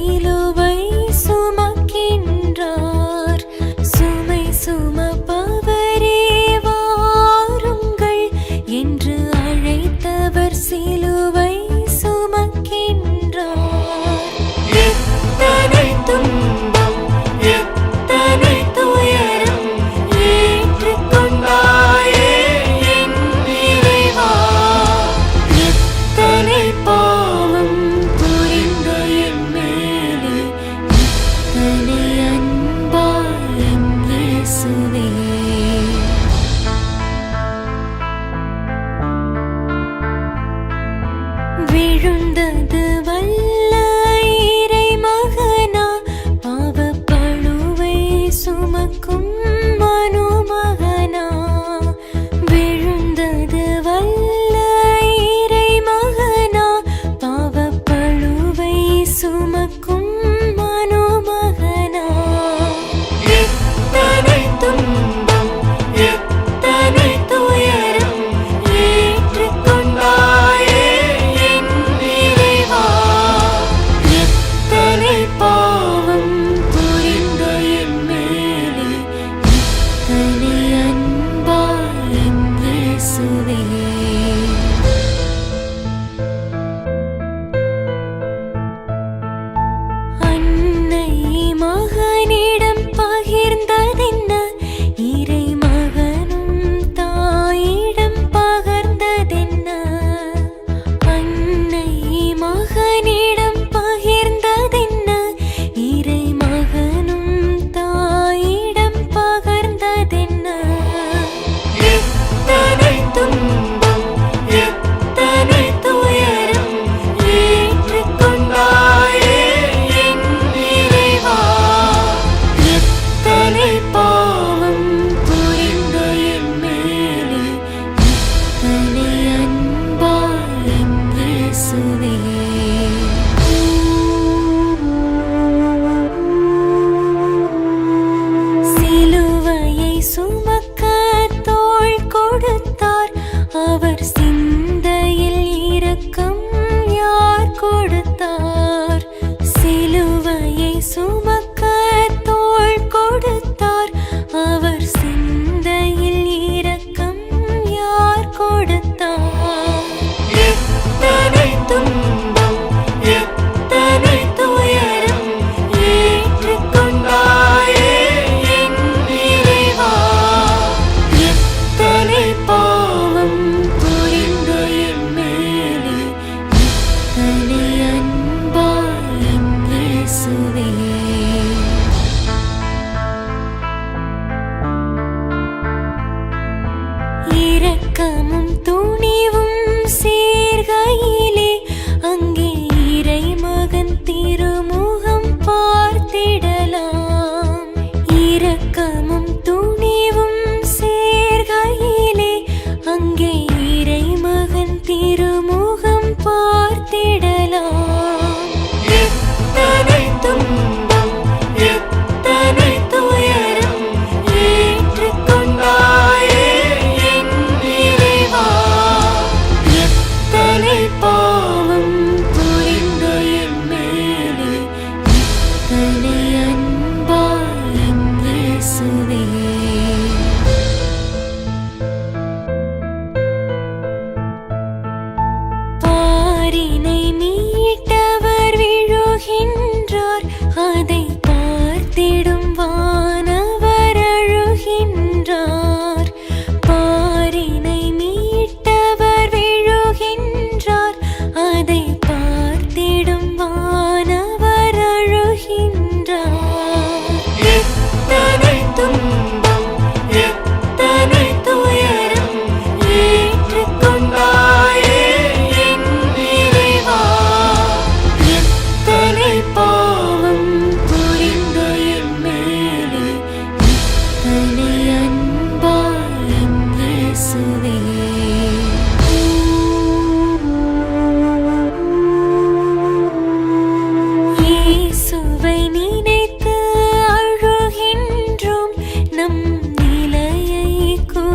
pilu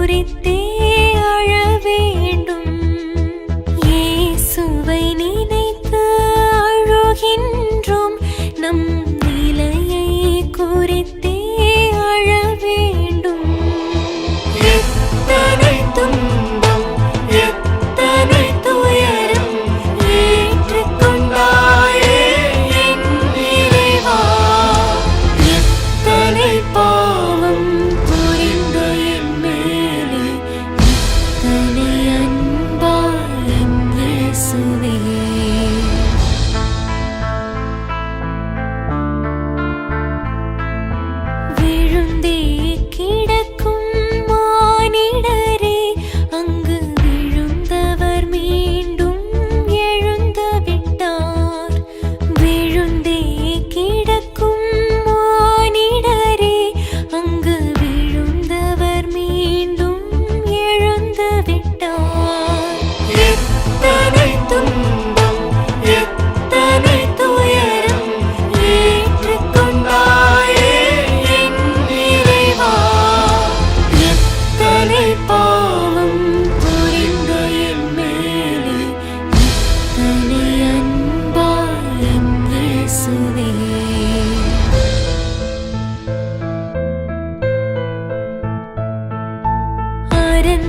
குறித்தே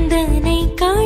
சிந்தனை காண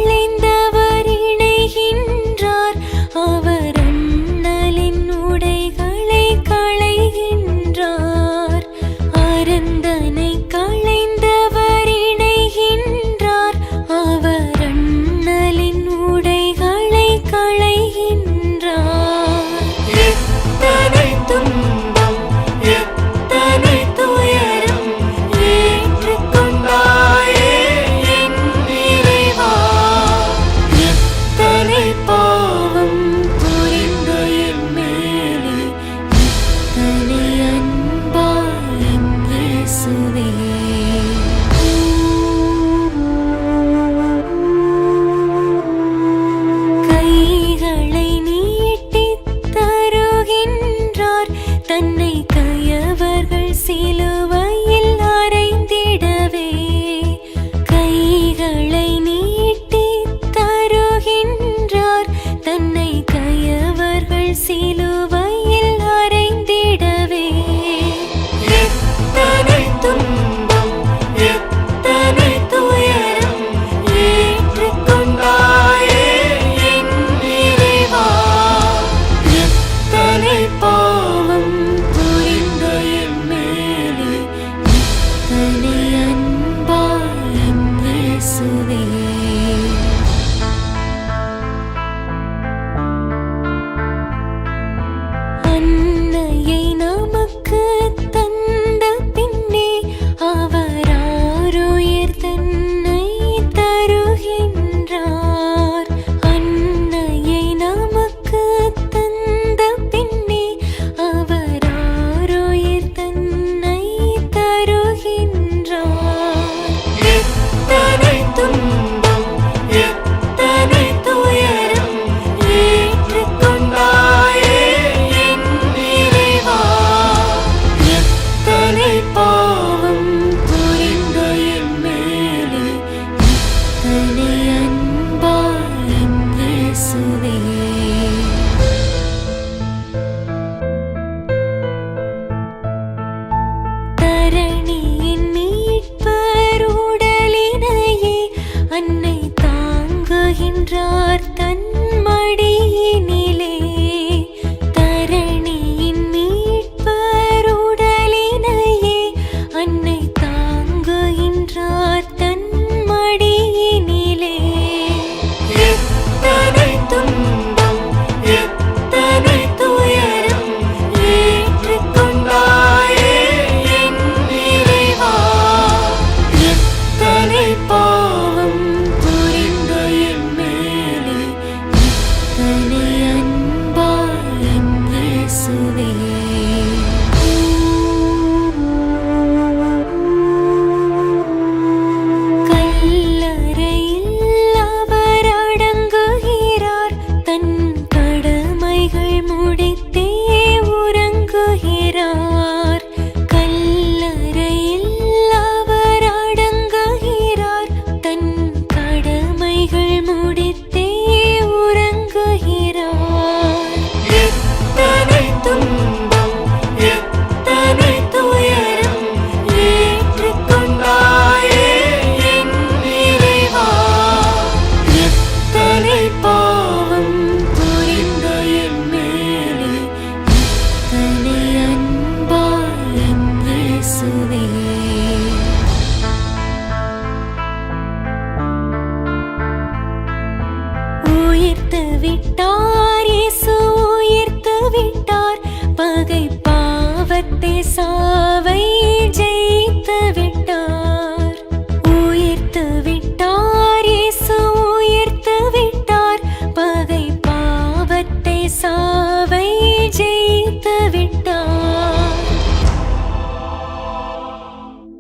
சிலுவையில் அறைந்திடவே எத்தனை துன்பம் எத்தனை துயரம் ஏற்றுக்கொண்டாயே என் இறைவா எத்தனை பாவம் புரிந்த என்